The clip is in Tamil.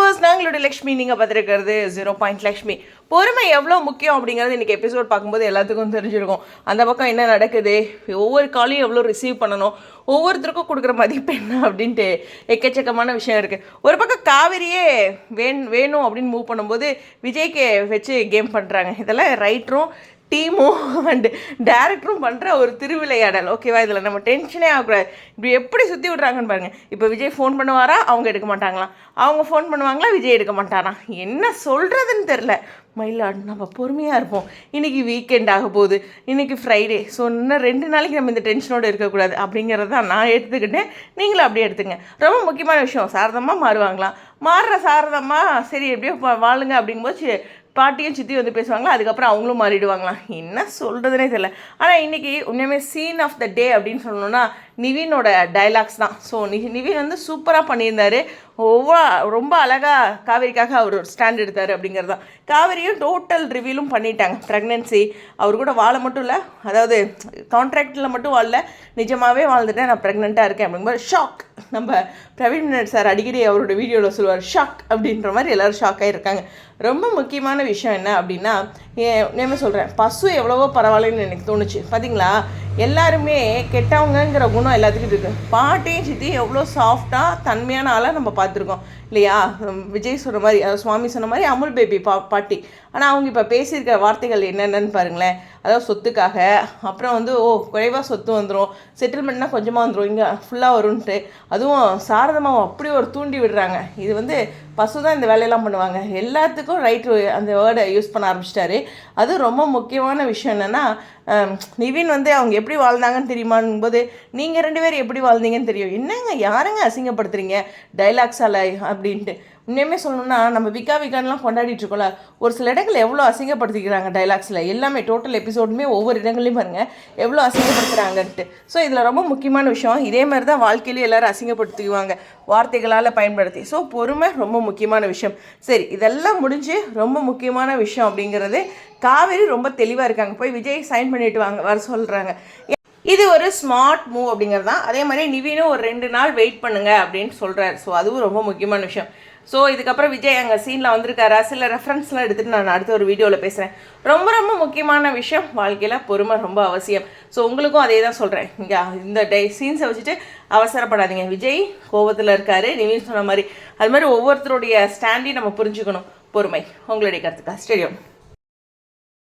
வியூவர்ஸ் நாங்களுடைய லக்ஷ்மி நீங்கள் பார்த்துருக்கிறது ஜீரோ பாயிண்ட் லக்ஷ்மி. பொறுமை எவ்வளோ முக்கியம் அப்படிங்கிறது இன்றைக்கி எபிசோட் பார்க்கும்போது எல்லாத்துக்கும் தெரிஞ்சிருக்கும். அந்த பக்கம் என்ன நடக்குது? ஒவ்வொரு காலையும் எவ்வளோ ரிசீவ் பண்ணணும்? ஒவ்வொருத்தருக்கும் கொடுக்குற மதிப்பு என்ன அப்படின்ட்டு எக்கச்சக்கமான விஷயம் இருக்குது ஒரு பக்கம் காவிரியே வேண் வேணும் அப்படின்னு மூவ் பண்ணும்போது விஜய்க்கு வச்சு கேம் பண்ணுறாங்க இதெல்லாம் ரைட்டரும் டீமும் அண்ட் டேரக்டரும் பண்ணுற ஒரு திருவிளையாடல். ஓகேவா இதில் நம்ம டென்ஷனே ஆகக்கூடாது. இப்படி எப்படி சுற்றி விட்றாங்கன்னு பாருங்கள் இப்போ விஜய் ஃபோன் பண்ணுவாரா? அவங்க எடுக்க மாட்டாங்களாம் அவங்க ஃபோன் பண்ணுவாங்களா? விஜய் எடுக்க மாட்டாராம் என்ன சொல்கிறதுன்னு தெரில மயிலாடு நம்ம பொறுமையாக இருப்போம். இன்றைக்கி வீக்கெண்ட் ஆக போகுது. இன்றைக்கி ஃப்ரைடே ஸோ இன்னும் ரெண்டு நாளைக்கு நம்ம இந்த டென்ஷனோடு இருக்கக்கூடாது. அப்படிங்கிறத தான் நான் எடுத்துக்கிட்டேன். நீங்களும் அப்படியே எடுத்துங்க. ரொம்ப முக்கியமான விஷயம். சாரதமாக மாறுவாங்களாம் மாறுற சாரதமாக சரி எப்படியோ வாழுங்க அப்படிங்கும்போது பாட்டியும் சித்தி வந்து பேசுவாங்களா? அதுக்கப்புறம் அவங்களும் மாறிடுவாங்களாம் என்ன சொல்கிறதுனே தெரியல. ஆனால் இன்றைக்கி உண்மையுமே சீன் ஆஃப் த டே அப்படின்னு சொல்லணுன்னா நிவினோட டைலாக்ஸ் தான். ஸோ நி நிவின் வந்து சூப்பராக பண்ணியிருந்தாரு. ஒவ்வொரு ரொம்ப அழகாக காவேரிக்காக அவர் ஒரு ஸ்டாண்ட் எடுத்தார் அப்படிங்கிறது. தான் காவேரியும் டோட்டல் ரிவீலும் பண்ணிட்டாங்க. ப்ரெக்னென்சி அவர் கூட வாழ மட்டும் இல்லை அதாவது கான்ட்ராக்டில் மட்டும் வாழல நிஜமாகவே வாழ்ந்துட்டேன் நான் ப்ரெக்னெண்ட்டாக இருக்கேன் அப்படிங்கும்போது ஷாக் நம்ம பிரவீன் சார் அடிக்கடி அவரோட வீடியோவில் சொல்லுவார் ஷாக் அப்படின்ற மாதிரி எல்லோரும் ஷாக் ஆகிருக்காங்க ரொம்ப முக்கியமான விஷயம் என்ன அப்படின்னா நேம சொல்கிறேன் பசு எவ்வளவோ பரவாயில்லன்னு எனக்கு தோணுச்சு. பார்த்தீங்களா எல்லாருமே கெட்டவங்கங்கிற குணம் எல்லாத்துக்கும் இருக்குது பாட்டையும் சித்தி எவ்வளோ சாஃப்டாக தன்மையான ஆளாக நம்ம பார்த்துருக்கோம். இல்லையா? விஜய் சொன்ன மாதிரி அதாவது சுவாமி சொன்ன மாதிரி அமுல் பேபி பா பாட்டி. ஆனால் அவங்க இப்போ பேசியிருக்கிற வார்த்தைகள் என்னென்னு பாருங்களேன். அதாவது சொத்துக்காக அப்புறம் வந்து ஓ குறைவாக சொத்து வந்துடும் செட்டில்மெண்ட்னா கொஞ்சமாக வந்துடும் இங்கே ஃபுல்லாக வரும்ன்ட்டு. அதுவும் சாரதமாக அப்படி ஒரு தூண்டி விடுறாங்க. இது வந்து பசு தான் இந்த வேலையெல்லாம் பண்ணுவாங்க. எல்லாத்துக்கும் ரைட் அந்த வேர்டை யூஸ் பண்ண ஆரம்பிச்சிட்டாரு. அது ரொம்ப முக்கியமான விஷயம் என்னென்னா நிவின் வந்து அவங்க எப்படி வாழ்ந்தாங்கன்னு தெரியுமான் போது நீங்கள் ரெண்டு பேரும் எப்படி வாழ்ந்தீங்கன்னு தெரியும். என்னங்க யாருங்க அசிங்கப்படுத்துறீங்க? டைலாக்ஸால் அப்படின்ட்டு. உண்மையுமே சொல்லணும்னா நம்ம விக்கா விக்கான்லாம் கொண்டாடிட்டு இருக்கோம்ல ஒரு சில இடங்கள் எவ்வளோ அசிங்கப்படுத்திக்கிறாங்க டைலாக்ஸில் எல்லாமே டோட்டல் எபிசோடுமே ஒவ்வொரு இடங்களையும் பாருங்கள் எவ்வளோ அசிங்கப்படுத்துகிறாங்கன்ட்டு ஸோ இதில் ரொம்ப முக்கியமான விஷயம் இதே மாதிரி தான் வாழ்க்கையிலேயே எல்லோரும் அசிங்கப்படுத்திக்குவாங்க வார்த்தைகளால் பயன்படுத்தி. ஸோ பொறுமை ரொம்ப முக்கியமான விஷயம். சரி இதெல்லாம் முடிஞ்சு ரொம்ப முக்கியமான விஷயம் அப்படிங்கிறது காவேரி ரொம்ப தெளிவாக இருக்காங்க. போய் விஜய் சைன் பண்ணிட்டு வாங்க வர சொல்கிறாங்க இது ஒரு ஸ்மார்ட் மூவ் அப்படிங்கிறது தான் அதே மாதிரி நிவினும் ஒரு ரெண்டு நாள் வெயிட் பண்ணுங்க அப்படின்னு சொல்கிறார் ஸோ அதுவும் ரொம்ப முக்கியமான விஷயம். ஸோ இதுக்கப்புறம் விஜய் அங்கே சீனில் வந்திருக்காரா? சில ரெஃபரன்ஸ்லாம் எடுத்துகிட்டு நான் அடுத்த ஒரு வீடியோவில் பேசுகிறேன் ரொம்ப ரொம்ப முக்கியமான விஷயம். வாழ்க்கையில் பொறுமை ரொம்ப அவசியம். ஸோ உங்களுக்கும் அதே தான் சொல்கிறேன் இங்கே இந்த டே சீன்ஸை வச்சுட்டு அவசரப்படாதீங்க. விஜய் கோபத்தில் இருக்கார் நிவின் சொன்ன மாதிரி. அது மாதிரி ஒவ்வொருத்தருடைய ஸ்டாண்டையும் நம்ம புரிஞ்சுக்கணும். பொறுமை. உங்களுடைய கருத்துக்கா? ஸ்டேடியம்